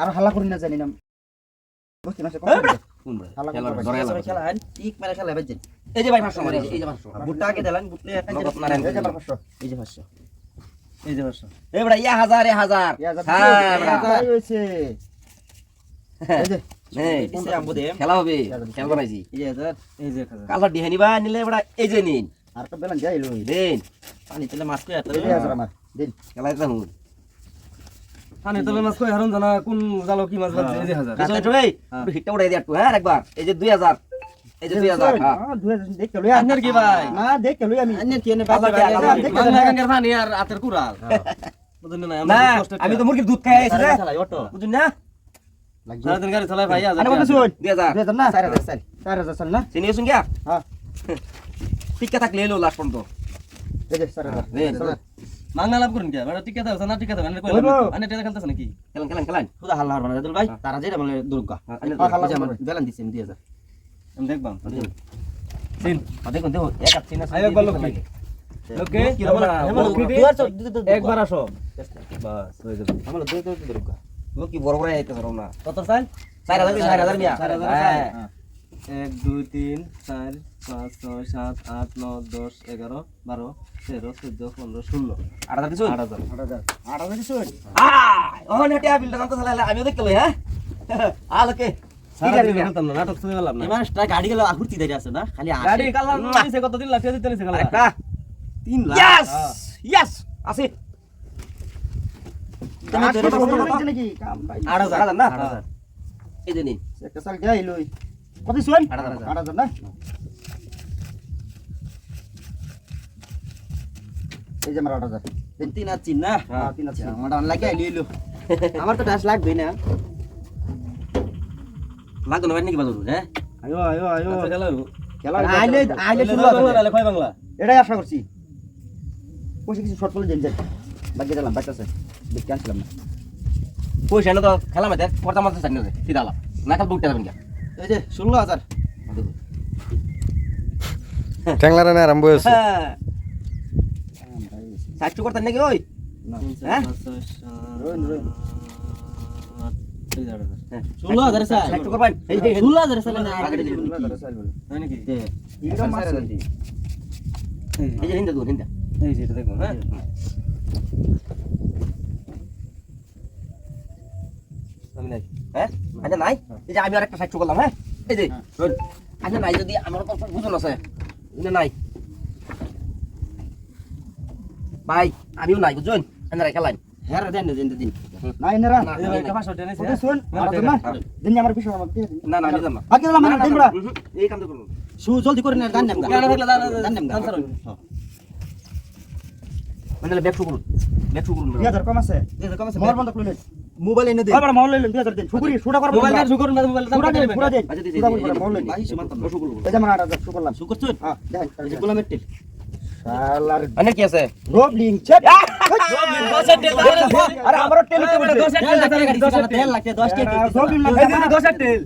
আর হাল্লা করি না জানি না হয় এই যে ভাই 500 মারি এই যে 500 বুটটা আগে দিলেন বুটলে এই যে এই যে পাঁচশো এই বড় ইয়া হাজার এ হাজার হ্যাঁ ইয়া এই যে খেলা হবে খেলা বানাইছি কালার নিলে এই যে নিন আর তো যাই দিন পানি তেলে মাছ পানি তলে মাছ কই হারুন জানা কোন জালো কি মাছ লাগছে এই যে হাজার। পিছনে চলে একটু হিটটা উড়াই দিয়া একটু হ্যাঁ একবার। এই যে 2000 এই যে 2000 হ্যাঁ হ্যাঁ। দুই হাজার দেখে লই আপনার কি ভাই? না দেখে লই আমি। আন্নের কি এনে আল্লাহ বাজে কে, আল্লাহ কে। মাংনা গাঙ্গের পানি আর আতের কুড়াল। বুঝুন না আমি তো মুরগির দুধ খাই আইছি রে বুঝুন না? সারাদিন গাড়ি চালায় ভাই আরে বন্ধু শুন। 2000 না? চার হাজার চার চার হাজার চাল না? চিনি শুন গিয়া হ্যাঁ। টিকা থাকলে এলো লাস্ট পর্যন্ত। এই যে মাংনা লাভ করুন কে? টিকা দাও না টিকা দাও আনে কই হইবো। আনে টেকা নাকি? খেলান খেলান খেলান। খুদা হাল্লা হারবানা দাদুল ভাই। তারা যেটা বলে দুর্গা। হ্যাঁ, হাল্লা আমার বেলান দিছে দুই হাজার আমি দেখবাম সিন দেখুন দেখুন। এক হাত চিনা আই একবার লোক ওকে কি রকম না, বড় একবার আসো। বাস হয়ে যাবে। আমার দুই হাজার দুর্গা। লোক কি বড় বড় আইতে পারো না। কত চাই 4000 4000 মিয়া। চার হাজার হ্যাঁ। এক দুই তিন চার পাঁচ ছয় সাত আট ন দশ এগারো বারো তেরো চোদ্দ পনেরো ষোলো। 8000 দিছুন আট হাজার। আট হাজার। আট হাজার শুন ও নেটে বিলটা কাম তো চালালে আমিও দেখতে লই হ্যাঁ? আলোকে সারাদিন খেলতাম না নাটক শুনে গেলাম না। এই গাড়ি গেল আহুতি দাঁড়িয়ে আছে না খালি গাড়ি কালার কত দিন লাফিয়ে দিতে নিছে কালার একটা তিন লাখ। ইয়েস ইয়েস আছে আট হাজার না। লাগছে নাকি? কাম ভাই। আট হাজার আট হাজার না? আট হাজার। এই যে নিন। একটা যাই লই। কত শুন আট হাজার। না? এই যে আমার আট হাজার। তিন আর তিন না? হ্যাঁ তিন আছে। আমার ডান লাগে এলো আমার তো ডাস লাগবে না। লাগতো না নাকি বাজার হ্যাঁ? আয়ো আয়ো আয়ো। আচ্ছা, খেলা। খেলা আইলে আইলে শুরু হবে কয় বাংলা। এটাই আশা করছি। পয়সা কিছু শর্ট করলে জেন যাই। বাকি বাকি আছে দেখতে আনছিলাম না। পয়সা না তো খেলা মাঝে চাই না সিধা আলাপ না বুকটা যাবেন এই যে ষোলো হাজার। ট্যাংলারে না আরম্ভ হয়েছে। হ্যাঁ। করতেন নাকি ওই? হ্যাঁ? হ্যাঁ। ষোলো হাজার ষোলো হাজার। এই যে হিন্দা দুন হিন্দা এই যে, এটা দেখুন, হ্যাঁ? আমি। হ্যাঁ? আচ্ছা নাই? এই যে আমি আর একটা সাহায্য করলাম হ্যাঁ? এই যে শোন আচ্ছা নাই যদি আমার তো বুঝুন আছে নাই। ভাই আমিও নাই বুঝুন? এনারা খেলাই হ্যাঁ দেন দেন দিন না এনেরা না, এই যে, একটা পাঁচশো টাকা নিছে, কত হ্যাঁ? শুন না, আট হাজার টাকা। না দিন আমার বিষয় আমার দিয়ে দিন। না না নিলাম না বাকি দিলাম দিন বড়া এই কাম করুন শু জলদি করে না দান নেম কেন দান, দান, দান নেম দান, স্যার। মানে ব্যাক করুন। ব্যাক করুন দুই হাজার কম আছে। মোবাইল বন্ধ করে মোবাইল এনে দে। আমার মোবাইল হাজার দিন শুকুরি শুটা কর মোবাইল দে শুকুর না, মোবাইল শুটা দে পুরা দে। আচ্ছা দে দে মোবাইল লইলেন ভাই সীমান্ত রসগোল্লা এই যে আমার আটা হাজার শু করলাম শু করছুন হ্যাঁ দেখেন এই যে। গোলামের শালার মানে কি আছে? রোবলিং চেক রোবলিং দশের তেল। আরে আমারও টেল আরে, দশের তেল, দশের তেল। তেল। লাগছে রোবলিং এই যে, দশের তেল।